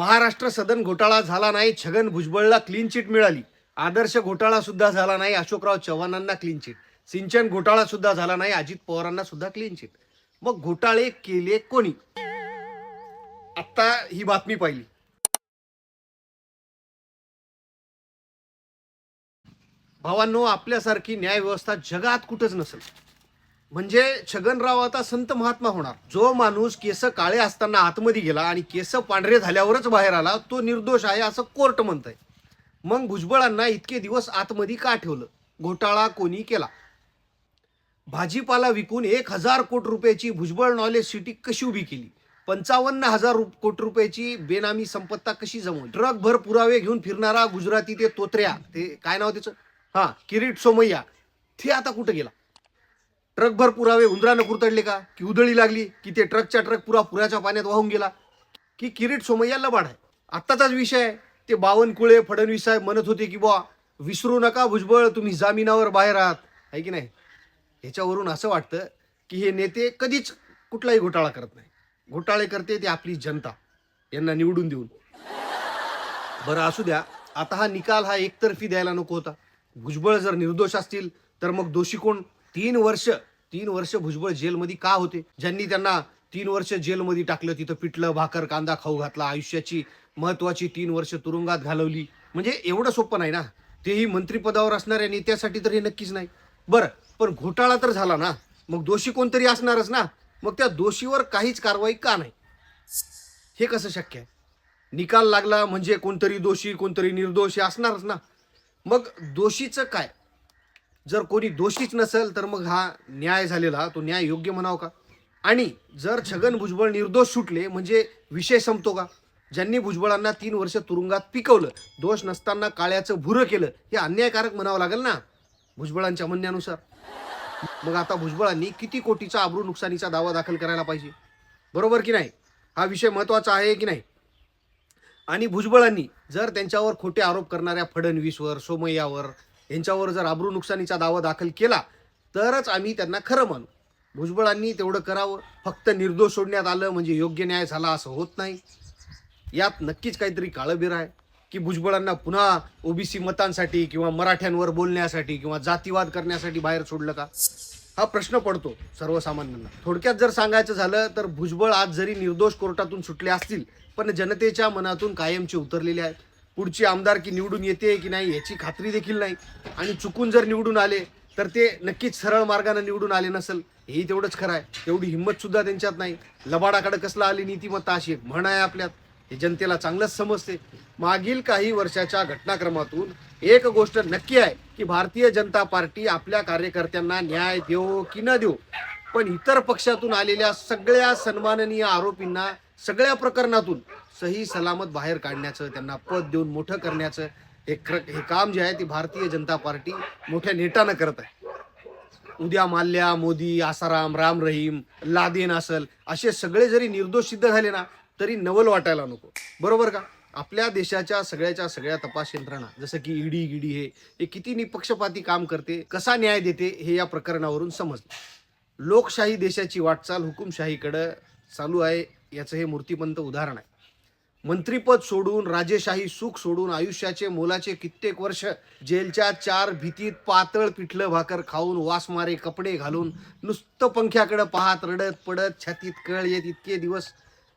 महाराष्ट्र सदन घोटाळा झाला नाही छगन भुजबळला क्लीन चिट मिळाली. आदर्श घोटाळा सुद्धा झाला नाही अशोकराव चव्हाणांना क्लीन चिट सिंचन घोटाळा सुद्धा झाला नाही अजित पवारांना सुद्धा क्लीन चिट मग घोटाळे केले कोणी? आता ही बातमी पाहिली. भावांनो आपल्यासारखी न्यायव्यवस्था जगात कुठंच नसेल. म्हणजे छगनराव आता संत महात्मा होणार. जो माणूस केस काळे असताना आतमध्ये गेला आणि केस पांढरे झाल्यावरच बाहेर आला तो निर्दोष आहे असं कोर्ट म्हणतंय. मग भुजबळांना इतके दिवस आतमध्ये का ठेवलं? घोटाळा कोणी केला? भाजीपाला विकून एक हजार कोटी रुपयाची भुजबळ नॉलेज सिटी कशी उभी केली? पंचावन्न हजार रुप कोटी रुपयाची बेनामी संपत्ता कशी जमवली? ट्रक भर पुरावे घेऊन फिरणारा गुजराती ते तोत्र्या ते काय नाव त्याचं? हां किरीट सोमय्या ते आता कुठं गेला? ट्रकभर पुरावे उंदरानं कुरतडले का? की उधळी लागली की ते ट्रकचा ट्रक पुरा पुराच्या पाण्यात वाहून गेला? की किरीट सोमय्या लबाड आहे? आत्ताचाच विषय आहे. ते बावनकुळे फडणवीस साहेब म्हणत होते की बुवा विसरू नका भुजबळ तुम्ही जामिनावर बाहेर आहात. आहे की नाही? ह्याच्यावरून असं वाटतं की हे नेते कधीच कुठलाही घोटाळा करत नाही. घोटाळे करते ते आपली जनता यांना निवडून देऊन. बरं असू द्या. आता हा निकाल हा एकतर्फी द्यायला नको होता. भुजबळ जर निर्दोष असतील तर मग दोषी कोण? तीन वर्ष तीन वर्ष भुजबळ जेलमध्ये का होते? ज्यांनी त्यांना तीन वर्ष जेलमध्ये टाकलं तिथं पिठलं भाकर कांदा खाऊ घातला आयुष्याची महत्वाची तीन वर्ष तुरुंगात घालवली. म्हणजे एवढं सोपं नाही ना? तेही मंत्रिपदावर असणाऱ्या नेत्यासाठी तर हे नक्कीच नाही. बरं पण घोटाळा तर झाला ना? मग दोषी कोणतरी असणारच ना? मग त्या दोषीवर काहीच कारवाई का नाही? हे कसं शक्य आहे? निकाल लागला म्हणजे कोणतरी दोषी कोणतरी निर्दोष असणारच ना? मग दोषीचं काय? जर कोणी दोषीच नसेल तर मग हा न्याय झालेला तो न्याय योग्य म्हणाव का? आणि जर छगन भुजबळ निर्दोष सुटले म्हणजे विषय संपतो का? ज्यांनी भुजबळांना तीन वर्ष तुरुंगात पिकवलं दोष नसताना काळ्याचं भुरं केलं हे अन्यायकारक म्हणावं लागेल ना? भुजबळांच्या म्हणण्यानुसार. मग आता भुजबळांनी किती कोटीचा आबरू नुकसानीचा दावा दाखल करायला पाहिजे? बरोबर की नाही? हा विषय महत्त्वाचा आहे की नाही? आणि भुजबळांनी जर त्यांच्यावर खोटे आरोप करणाऱ्या फडणवीसवर सोमय्यावर यांच्यावर जर आबरू नुकसानीचा दावा दाखल केला तरच आम्ही त्यांना खरं मानू भुजबळांनी तेवढं करावं. फक्त निर्दोष सोडण्यात आलं म्हणजे योग्य न्याय झाला असं होत नाही. यात नक्कीच काहीतरी काळबीर आहे की भुजबळांना पुन्हा ओबीसी मतांसाठी किंवा मराठ्यांवर बोलण्यासाठी किंवा जातीवाद करण्यासाठी बाहेर सोडलं का? हा प्रश्न पडतो सर्वसामान्यांना. थोडक्यात जर सांगायचं झालं तर भुजबळ आज जरी निर्दोष कोर्टातून सुटले असतील पण जनतेच्या मनातून कायमचे उतरलेले आहेत. पुढची आमदारकी निवडून येते की नाही याची खात्री देखील नाही. आणि चुकून जर निवडून आले तर ते नक्कीच सरळ मार्गाने निवडून आले नसेल हेही तेवढंच खरं आहे. तेवढी हिंमत सुद्धा त्यांच्यात नाही. लबाडाकडे कसला आली नीतिमत्ता अशी एक म्हण आहे आपल्यात. हे जनतेला चांगलंच समजते. मागील काही वर्षाच्या घटनाक्रमातून एक गोष्ट नक्की आहे की भारतीय जनता पार्टी आपल्या कार्यकर्त्यांना न्याय देऊ की न देऊ पण इतर पक्षातून आलेल्या सगळ्या सन्माननीय आरोपींना सगळ्या प्रकरणातून सही सलामत बाहेर काढण्याचं त्यांना पद देऊन मोठं करण्याचं हे क्र हे काम जे आहे ते भारतीय जनता पार्टी मोठ्या नेटानं करत आहे. उद्या माल्या मोदी आसाराम राम रहीम लादेन असल असे सगळे जरी निर्दोष सिद्ध झाले ना तरी नवल वाटायला नको. बरोबर का? आपल्या देशाच्या सगळ्याच्या सगळ्या तपास यंत्रणा जसं की ईडी गिडी हे हे किती निपक्षपाती काम करते कसा न्याय देते हे या प्रकरणावरून समजलं. लोकशाही देशाची वाटचाल हुकुमशाहीकडं चालू आहे याचं हे मूर्तिपंत उदाहरण आहे. मंत्रीपद सोडून राजेशाही सुख सोडून आयुष्याचे मोलाचे कित्येक वर्ष जेलच्या चार भीतीत पातळ पिठलं भाकर खाऊन वासमारे कपडे घालून नुसतं पंख्याकडे पाहत रडत पडत छातीत कळ येत इतके दिवस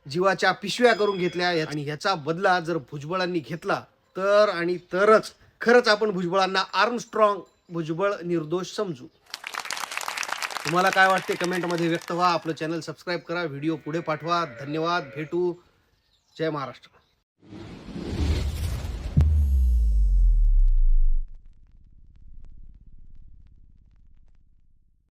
जीवाच्या पिशव्या करून घेतल्या. आणि ह्याचा बदला जर भुजबळांनी घेतला तर आणि तरच खरंच आपण भुजबळांना आर्मस्ट्रॉंग भुजबळ निर्दोष समजू. तुम्हाला काय वाटते? कमेंटमध्ये व्यक्त व्हा. आपलं चॅनल सबस्क्राईब करा. व्हिडिओ पुढे पाठवा. धन्यवाद. भेटू. जय महाराष्ट्र.